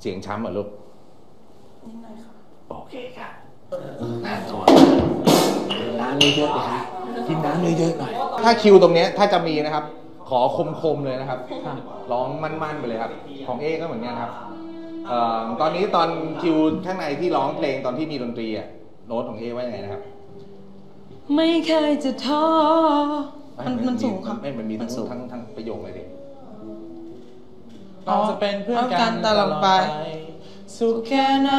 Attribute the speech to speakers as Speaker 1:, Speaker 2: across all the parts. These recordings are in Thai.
Speaker 1: เสียงช้ำเหรอลูก
Speaker 2: นิดหน่อยค่ะ
Speaker 1: โอเคค่ะน่าตัวกินน้ำเยอะๆนะคะกินน้ำเยอะๆหน่อย ถ้าคิวตรงเนี้ยถ้าจะมีนะครับ ขอคมๆเลยนะครับ ร้องมั่นๆไปเลยครับ ของเอก็เหมือนกันครับเอ่อตอนนี้ตอนคิวข้างในที่ร้องเพลงตอนที่มีดนตรีอะโน้ตของเอว่ายังไงนะครับ
Speaker 2: ไม่เคยจะท้อมันมันสูงค่ะ
Speaker 1: ไม่มันมีทั้ง
Speaker 2: สูง
Speaker 1: ทั้งทั้งประโยคเลยดิ
Speaker 3: เราจะเป็นเพื่อน
Speaker 2: เอากั
Speaker 3: กัน
Speaker 2: นตลอดไป
Speaker 3: สุขแค่ไหน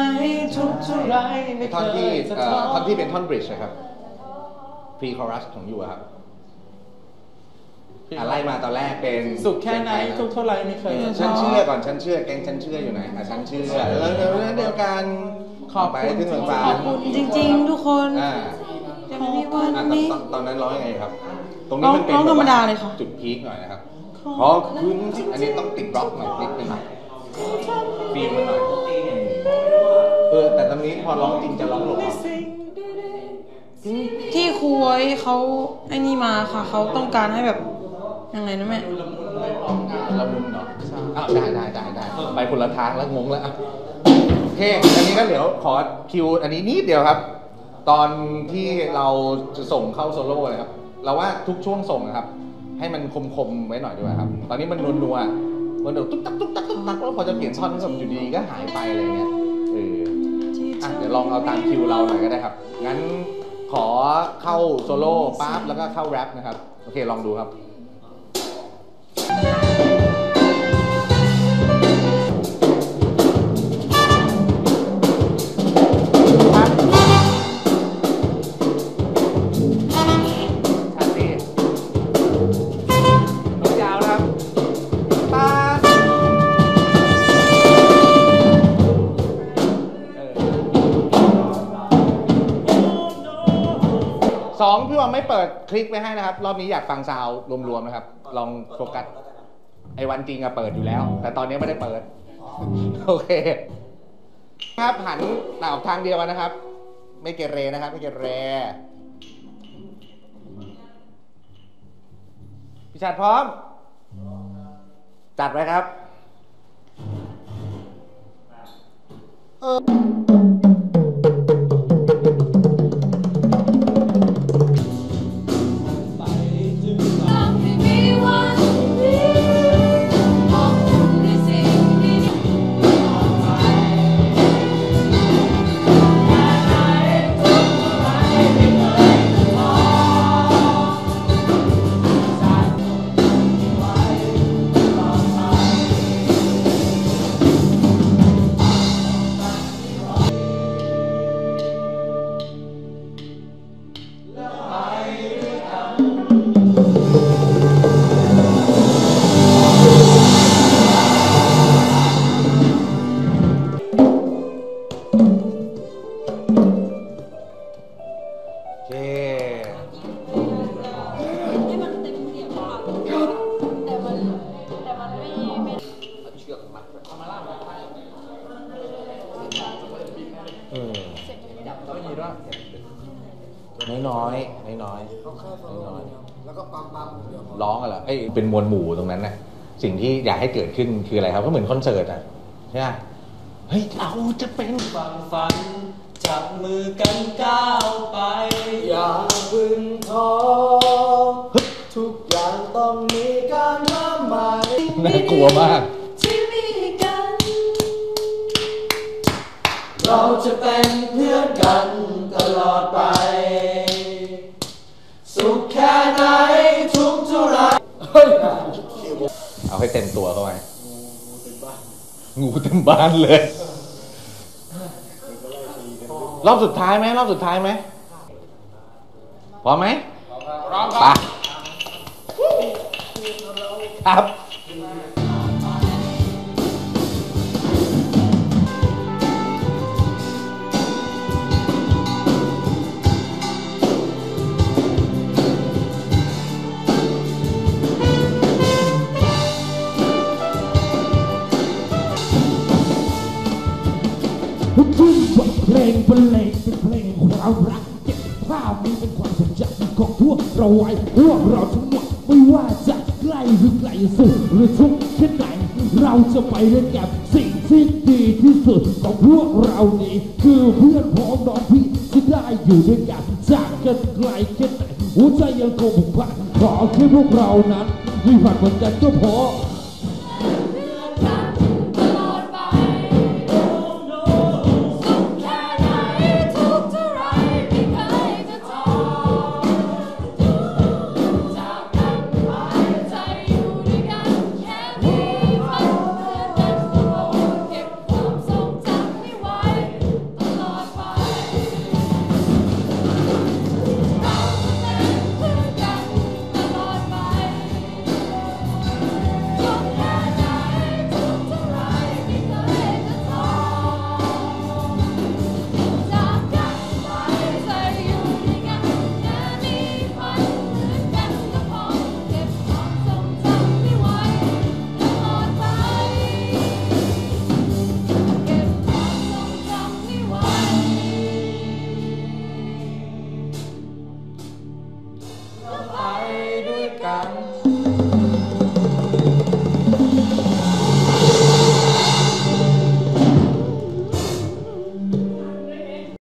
Speaker 3: ทุกเท่าไรไม่
Speaker 1: ท่อน
Speaker 3: เค
Speaker 1: ที่
Speaker 3: ยจะ
Speaker 1: เอ่
Speaker 3: ท้อ
Speaker 1: อท่อนที่เป็นท่อนบริดจ์นะครับพรีคอรัสของอยู่อะครับอะไล่มาตอนแรกเป็น
Speaker 3: สุขแค่ไหน
Speaker 1: เป็
Speaker 3: ทุก
Speaker 1: ใร
Speaker 3: เท่าไรไม่เคยจะ
Speaker 1: ฉัน
Speaker 3: ท้อ
Speaker 1: เชื่อก่อนฉันเชื่อ แกงฉันเชื่ออยู่ไหนอะฉันเชื่อแล้วเดี๋ยวเดียวกัน
Speaker 3: ขอบ
Speaker 1: ไป
Speaker 3: คุณ
Speaker 1: ถึงเหมือนฟ้า
Speaker 2: ขอบคุณจริง ๆ ทุกคน
Speaker 1: อ่า
Speaker 2: จะไม่มีวัน
Speaker 1: อะตอน
Speaker 2: นี้
Speaker 1: ตอนตอนนั้นร้องยังไงครับ ตรงนี้มันเป็น
Speaker 2: ร้อง
Speaker 1: แบบ
Speaker 2: ธรรมดา
Speaker 1: ว่
Speaker 2: เลยค่ะ
Speaker 1: จุดพีคหน่อยนะครับ ขอคุณที่อันนี้ต้องติดร็อกหน่อยนิดนึงฟีลมันหน่อยเออแต่ตอนนี้พอร้องจริงจะร้องหลบเอา
Speaker 2: ที่ครูไว้เขาไอ้นี่มาค่ะเขาต้องการให้แบบยังไงนะแม่
Speaker 1: ละมุนเนาะอ้าวได้ได้ได้ได้ไปคนละทางแล้วงงแล้วอะโอเคอันนี้ก็เดี๋ยวขอคิวอันนี้นิดเดียวครับ ตอนที่เราจะส่งเข้าโซโล่นะครับเราว่าทุกช่วงส่งนะครับ ให้มันคมๆไว้หน่อยดีกว่าครับ ตอนนี้มันนัวๆมันเดี๋ยวตุ๊กตักตุ๊กตักตุ๊กตักแล้วพอจะเปลี่ยนช่อนก็อยู่ดีก็หายไปอะไรเงี้ยเอออะเดี๋ยวลองเอาตามคิวเราหน่อยก็ได้ครับ งั้นขอเข้าโซโล่ปั๊บแล้วก็เข้าแรปนะครับ โอเคลองดูครับ สองพี่ว่าไม่เปิดคลิกไว้ให้นะครับ รอบนี้อยากฟังซาวรวมๆนะครับ ลองโฟกัสไอ้วันจริงอะเปิดอยู่แล้ว แต่ตอนนี้ไม่ได้เปิด โอเค ครับหันหน้าออกทางเดียวกันนะครับ ไม่เกเรนะครับ ไม่เกเรพี่ชาติพร้อม จัดไว้ครับ
Speaker 4: ต้อ น้อยน้
Speaker 1: อยน้อยน้อยน้อยแล้วก็ปั๊มปั๊มร้องอะเหรอเอ้ยเป็นมวลหมู่ตรงนั้นน่ะสิ่งที่อยากให้เกิดขึ้นคืออะไรครับก็เหมือนคอนเสิร์ตอะใช่ไหมเฮ้ยเราจะเป็น
Speaker 3: ฝังฝัน จับมือกันก้าวไป อย่าพึ่งท้อทุกอย่างต้องมีการทำใหม่
Speaker 1: น่ากลัวมาก
Speaker 4: ที่มีกัน
Speaker 3: เราจะเป็นเพื่อน ต็
Speaker 1: มตัวเข้าไปงูเต็มบ้านเลย รอบสุดท้ายไหมรอบสุดท้ายไหมพร้อมไหมพร้อมครับครับ
Speaker 5: ทุกทุกบทเพลงบรรเลงเป็นเพลงความรักเก็บภาพนี้เป็นความทรงจำของพวกเราไว้พวกเราทั้งหมดไม่ว่าจะใกล้หรือไกลสุดหรือทุกข์แค่ไหนเราจะไปด้วยกันสิ่งที่
Speaker 2: ดีที่สุดของพวกเรานี้คือเพื่อนพ้องน้องพี่ที่ได้อยู่ด้วยกันจากกันไกลแค่ไหนหัวใจยังคงผูกพันขอแค่พวกเรานั้นมีฝันเหมือนกันก็พอ
Speaker 3: Tchau.